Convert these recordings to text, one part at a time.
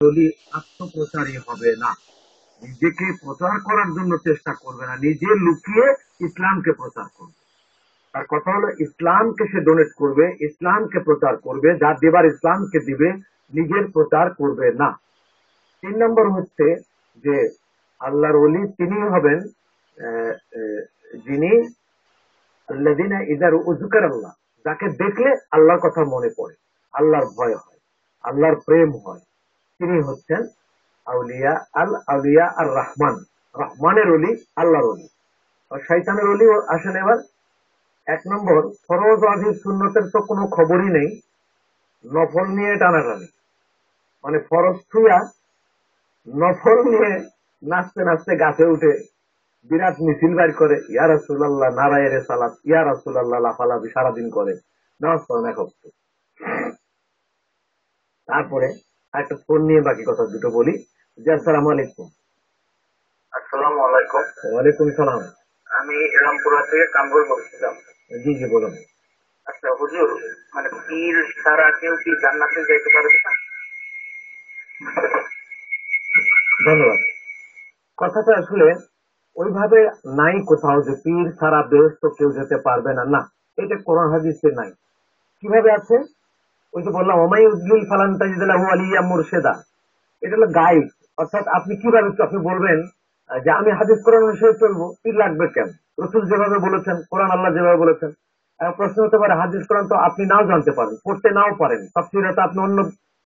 যদি আত্মপ্রচারী হবে না। নিজেকে প্রচার করার জন্য চেষ্টা করবে না। নিজে লুকিয়ে ইসলামকে প্রচার করবে। তার কথা হলো, ইসলামকে সে ডোনেট করবে, ইসলামকে প্রচার করবে যা দেবার ইসলামকে দিবে, নিজের প্রচার করবে না। তিন নম্বর হচ্ছে যে আল্লাহর অলি তিনি হবেন যিনি আল্লাদিনা ইদার উজুকার আল্লাহ যাকে দেখলে আল্লাহর কথা মনে পড়ে, আল্লাহর ভয় হয়, আল্লাহর প্রেম হয়। তিনি হচ্ছেন আউলিয়া আল, আউলিয়া আর রহমান রহমানের অলি আল্লাহর অলি শৈতানের অলি আসেন এবার। এক নম্বর, ফরজ আজিব সুন্নতের তো কোনো খবরই নেই। নফল নিয়ে টানাটানি। মানে ফরজ থুয়া নফল নিয়ে নাচতে নাচতে গাছে উঠে বিরাট মিছিল বাইর করে, ইয়া রাসুল্লাহ নারায়ের সালাত ইয়া রাসুল্লাহ লাফালাফি সারাদিন করে। নামাজ পড়ে না তারপরে একটা ফোন নিয়ে বাকি কথা দুটো বলি। জি আসসালামু আলাইকুম। আসসালামু আলাইকুম। ওয়ালাইকুম সালাম। আমি রামপুরা থেকে কামরুল বলছিলাম। জি জি বলুন। আচ্ছা হুজুর মানে পীর ছাড়া কেউ কি জান্নাতে যাইতে পারবে না? ধন্যবাদ। কথাটা আসলে ওইভাবে নাই কোথাও যে পীর ছাড়া বেহস্ত কেউ যেতে পারবে না। না এটা কোরআন হাদিসে নাই। কীভাবে আছে? ওই তো বললাম, ওমাই উদ্দিল ফালান তাজিদাল্লাহু আলিয়া মুর্শেদা। এটা হলো গাইড। অর্থাৎ আপনি কীভাবে আপনি বলবেন যে আমি হাদিস কোরআন অনুসারে চলবো কি লাগবে কেন? রসুল যেভাবে বলেছেন, কোরআন আল্লাহ যেভাবে বলেছেন। প্রশ্ন হতে পারে, হাদিস কোরআন তো আপনি নাও জানতে পারেন, পড়তে নাও পারেন। তফসিরে আপনি অন্য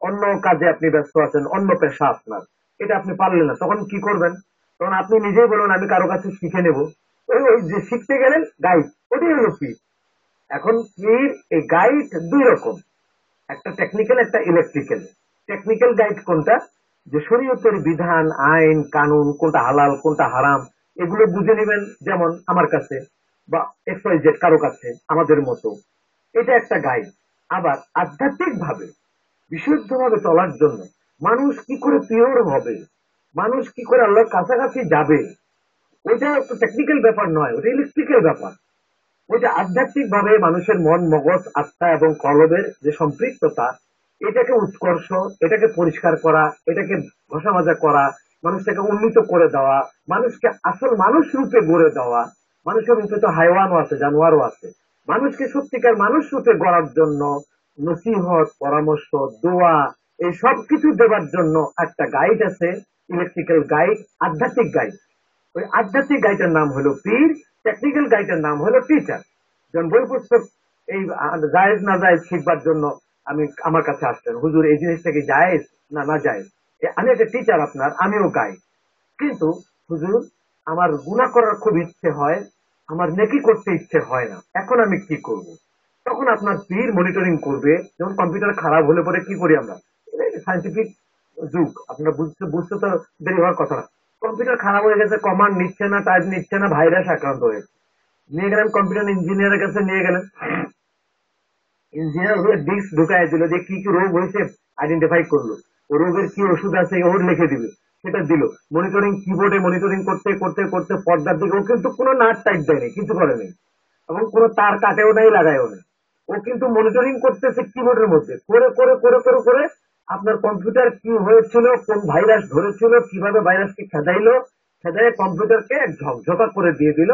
অন্য কাজে আপনি ব্যস্ত আছেন, অন্য পেশা আপনার। এটা আপনি পারলেন না। তখন কি করবেন? তখন আপনি নিজেই বলুন, আমি কারও কাছে শিখে নেব। ওই যে শিখতে গেলেন, গাইড। ওটাই হলো পীর এখন পীর এই গাইড দুই রকম। একটা টেকনিক্যাল একটা ইলেকট্রিক্যাল টেকনিক্যাল গাইড কোনটা? যে শরীয়তের বিধান, আইন, কানুন, কোনটা হালাল, কোনটা হারাম, এগুলো বুঝে নেবেন যেমন আমার কাছে বা এক্স ওয়াই জেড কারও কাছে, আমাদের মতো। এটা একটা গাইড আবার আধ্যাত্মিক ভাবে বিশুদ্ধভাবে চলার জন্য মানুষ কি করে পিওর হবে? মানুষ কি করে আল্লাহর কাছাকাছি যাবে? ওইটা একটা টেকনিক্যাল ব্যাপার নয়, ওটা ইলেকট্রিক্যাল ব্যাপার। ওইটা আধ্যাত্মিক ভাবে মানুষের মন, মগজ আত্মা এবং কলবের যে সম্পৃক্ততা, এটাকে উৎকর্ষ, এটাকে পরিষ্কার করা, এটাকে ঘষা মাজা করা, মানুষটাকে উন্নীত করে দেওয়া, মানুষকে আসল মানুষ রূপে গড়ে দেওয়া, মানুষের রূপে তো হাইওয়ানও আছে, জানোয়ারও আছে। মানুষকে সত্যিকার মানুষ রূপে গড়ার জন্য নসিহত, পরামর্শ, দোয়া, এই সব কিছু দেওয়ার জন্য একটা গাইড আছে, ইলেকট্রিক্যাল গাইড, আধ্যাত্মিক গাইড। ওই আধ্যাত্মিক গাইডের নাম হলো পীর টেকনিক্যাল গাইডের নাম হলো টিচার যেমন বই পুস্তক এই জায়েজ না জায়েজ শিখবার জন্য আমি আমার কাছে আসতেন। হুজুর, এই জিনিসটা কি জায়েজ না না জায়েজ? আমি একটা টিচার আপনার, আমিও গাইড কিন্তু, হুজুর, আমার গুণা করার খুব ইচ্ছে হয়, আমার নেকি করতে ইচ্ছে হয় না। এখন আমি কি করব? তখন আপনার পীর মনিটরিং করবে যেমন কম্পিউটার খারাপ হলে পরে কি করি আমরা? সাইন্টিফিক যুগ। আপনার বুঝতে বুঝতে তো দেরি হওয়ার কথা না। কম্পিউটার খারাপ হয়ে গেছে কমান্ড নিচ্ছে না টাইপ নিচ্ছে না ভাইরাস আক্রান্ত হয়েছে। নিয়ে গেলেন কম্পিউটার ইঞ্জিনিয়ারের কাছে, নিয়ে গেলেন। ইঞ্জিনিয়ার হয়ে ডিস্ক ঢুকাই দিল যে কি কি রোগ হয়েছে আইডেন্টিফাই করল। রোগের কি ওষুধ আছে, ওর লিখে দিবে, সেটা দিল। মনিটরিং কিবোর্ডে মনিটরিং করতে করতে করতে পর্দার দিকে, ও কিন্তু কোনো নাট টাইপ দেয়নি, কিছু করেনি। এবং কোনো তার কাটেও নাই, লাগায়ও নাই। ও কিন্তু মনিটরিং করতেছে কিবোর্ডের মধ্যে। করে করে করে করে করে আপনার কম্পিউটার কি হয়েছিল, কোন ভাইরাস ধরেছিল, কীভাবে ভাইরাসকে খেদাইলো খেদাই কম্পিউটারকে ঝকঝকা করে দিয়ে দিল,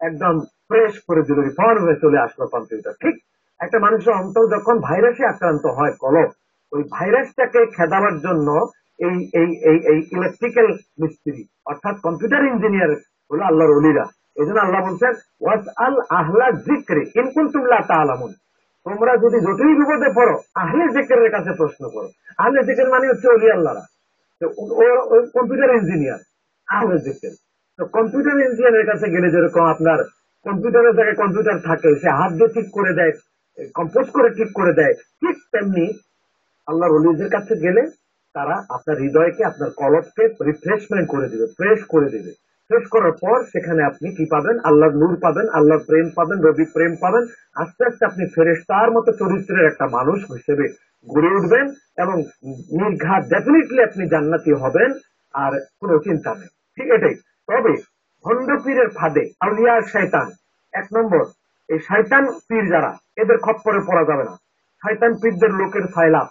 একদম ফ্রেশ করে দিল রিফর্ম হয়ে চলে আসলো কম্পিউটার ঠিক? একটা মানুষের অন্তর যখন ভাইরাসে আক্রান্ত হয়, কলম, ওই ভাইরাসটাকে খেদাবার জন্য এই এই এই এই ইলেকট্রিক্যাল মিস্ত্রি অর্থাৎ কম্পিউটার ইঞ্জিনিয়ার হলো আল্লাহর অলিরা। এই জন্য আল্লাহ বলছেন ওয়াস আল আহলা জিক্রে ইনকুন তুমলা তালামুন তোমরা যদি জটিল বিপদে পড়ো আহলে জিকের কাছে প্রশ্ন করো। আহলে জিকের মানে হচ্ছে অলি আল্লাহরা। কম্পিউটার ইঞ্জিনিয়ার, আহলে জিকের। তো কম্পিউটার ইঞ্জিনিয়ারের কাছে গেলে যেরকম আপনার কম্পিউটারের জায়গায় কম্পিউটার থাকে, সে হাত দিয়ে ঠিক করে দেয়, কম্পোজ করে ঠিক করে দেয়, ঠিক তেমনি আল্লাহর অলিদের কাছে গেলে তারা আপনার হৃদয়কে, আপনার কলবকে রিফ্রেশমেন্ট করে দিবে ফ্রেশ করে দিবে। ফ্রেশ করার পর সেখানে আপনি কি পাবেন? আল্লাহর নূর পাবেন, আল্লাহর প্রেম পাবেন রবি প্রেম পাবেন। আস্তে আস্তে আপনি ফেরেশতার মতো চরিত্রের একটা মানুষ হিসেবে গড়ে উঠবেন এবং নির্ঘাত ডেফিনেটলি আপনি জান্নাতি হবেন আর কোনো চিন্তা নেই। ঠিক এটাই। তবে ভণ্ড পীরের ফাঁদে, আউলিয়া শয়তান। এক নম্বর, এই শয়তান পীর যারা, এদের খপ্পরে পড়া যাবে না। শয়তান পীরদের লোকের ফায়লা।